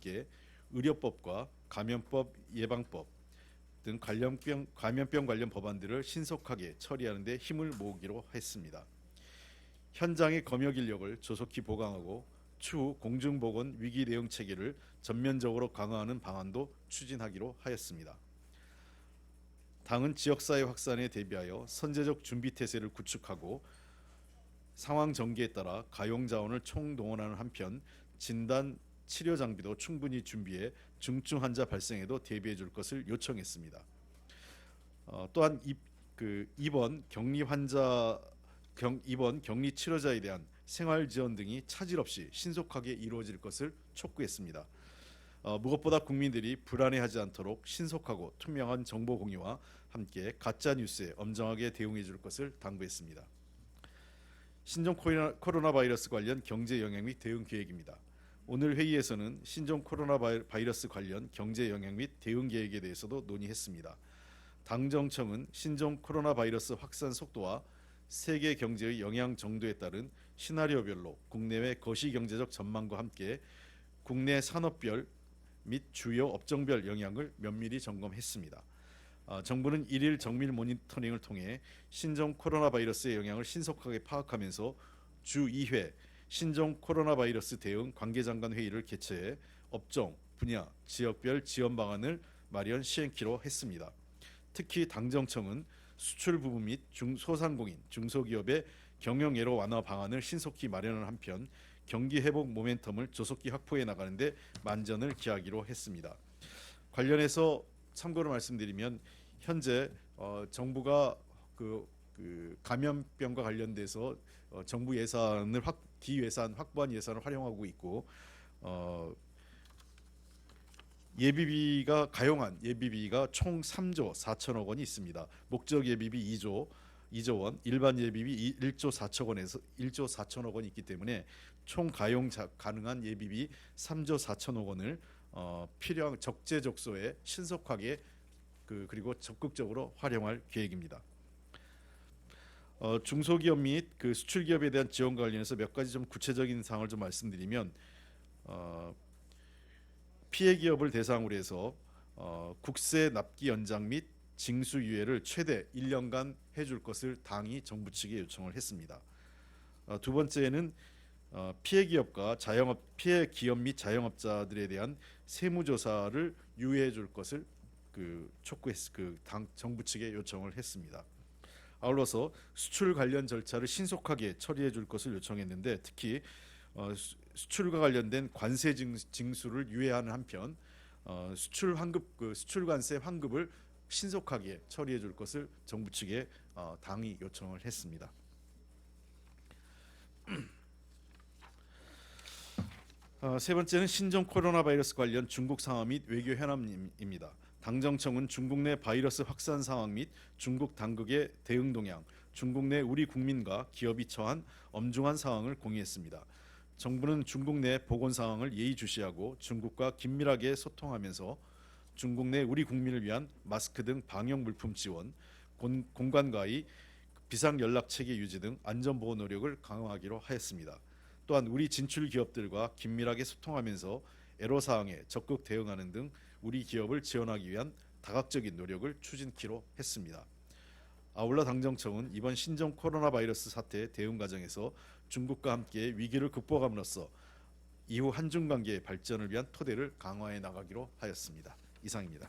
함께 의료법과 감염법 예방법 등 관련병 감염병 관련 법안들을 신속하게 처리하는 데 힘을 모으기로 했습니다. 현장의 검역 인력을 조속히 보강하고 추후 공중보건 위기 대응 체계를 전면적으로 강화하는 방안도 추진하기로 하였습니다. 당은 지역사회 확산에 대비하여 선제적 준비 태세를 구축하고 상황 전개에 따라 가용 자원을 총동원하는 한편 진단 치료 장비도 충분히 준비해 중증 환자 발생에도 대비해 줄 것을 요청했습니다. 어, 또한 이, 그 입원 격리 환자 경, 입원 격리 치료자에 대한 생활 지원 등이 차질 없이 신속하게 이루어질 것을 촉구했습니다. 어, 무엇보다 국민들이 불안해하지 않도록 신속하고 투명한 정보 공유와 함께 가짜 뉴스에 엄정하게 대응해 줄 것을 당부했습니다. 신종 코로나 바이러스 관련 경제 영향 및 대응 계획입니다. 오늘 회의에서는 신종 코로나 바이- 바이러스 관련 경제 영향 및 대응 계획에 대해서도 논의했습니다. 당정청은 신종 코로나 바이러스 확산 속도와 세계 경제의 영향 정도에 따른 시나리오별로 국내외 거시 경제적 전망과 함께 국내 산업별 및 주요 업종별 영향을 면밀히 점검했습니다. 아, 정부는 일일 정밀 모니터링을 통해 신종 코로나 바이러스의 영향을 신속하게 파악하면서 주 2회 신종 코로나 바이러스 대응 관계장관 회의를 개최해 업종, 분야, 지역별 지원 방안을 마련 시행키로 했습니다. 특히 당정청은 수출 부분 및 중소상공인, 중소기업의 경영 예로 완화 방안을 신속히 마련하는 한편 경기 회복 모멘텀을 조속히 확보해 나가는데 만전을 기하기로 했습니다. 관련해서 참고로 말씀드리면 현재 어, 정부가 그, 그 감염병과 관련돼서 어, 정부 예산을 확 기예산 확보한 예산을 활용하고 있고 어, 예비비가 가용한 예비비가 총 3조 4천억 원이 있습니다. 목적 예비비 2조 2조 원, 일반 예비비 이- 1조 4천 원에서 1조 4천억 원이 있기 때문에 총 가용 자, 가능한 예비비 3조 4천억 원을 어, 필요한 적재적소에 신속하게 그 그리고 적극적으로 활용할 계획입니다. 어, 중소기업 및 그 수출 기업에 대한 지원 관련해서 몇 가지 좀 구체적인 사항을 좀 말씀드리면 어, 피해 기업을 대상으로 해서 어, 국세 납기 연장 및 징수 유예를 최대 1년간 해줄 것을 당이 정부 측에 요청을 했습니다. 어, 두 번째는 어, 피해 기업과 자영업 피해 기업 및 자영업자들에 대한 세무 조사를 유예해 줄 것을 그 촉구했 그당 정부 측에 요청을 했습니다. 아울러서 수출 관련 절차를 신속하게 처리해 줄 것을 요청했는데 특히 어, 수- 수출과 관련된 관세 징, 징수를 유예하는 한편 어, 수출 환급 그 수출 관세 환급을 신속하게 처리해 줄 것을 정부 측에 어, 당이 요청을 했습니다. 어, 세 번째는 신종 코로나 바이러스 관련 중국 상황 및 외교 현안입니다. 당정청은 중국 내 바이러스 확산 상황 및 중국 당국의 대응 동향, 중국 내 우리 국민과 기업이 처한 엄중한 상황을 공유했습니다. 정부는 중국 내 보건 상황을 예의주시하고 중국과 긴밀하게 소통하면서 중국 내 우리 국민을 위한 마스크 등 방역 물품 지원, 공, 공간과의 비상 연락 체계 유지 등 안전 보호 노력을 강화하기로 하였습니다. 또한 우리 진출 기업들과 긴밀하게 소통하면서 애로 사항에 적극 대응하는 등 우리 기업을 지원하기 위한 다각적인 노력을 추진키로 했습니다. 아울러 당정청은 이번 신종 코로나 바이러스 사태 대응 과정에서 중국과 함께 위기를 극복함으로써 이후 한중 관계의 발전을 위한 토대를 강화해 나가기로 하였습니다. 이상입니다.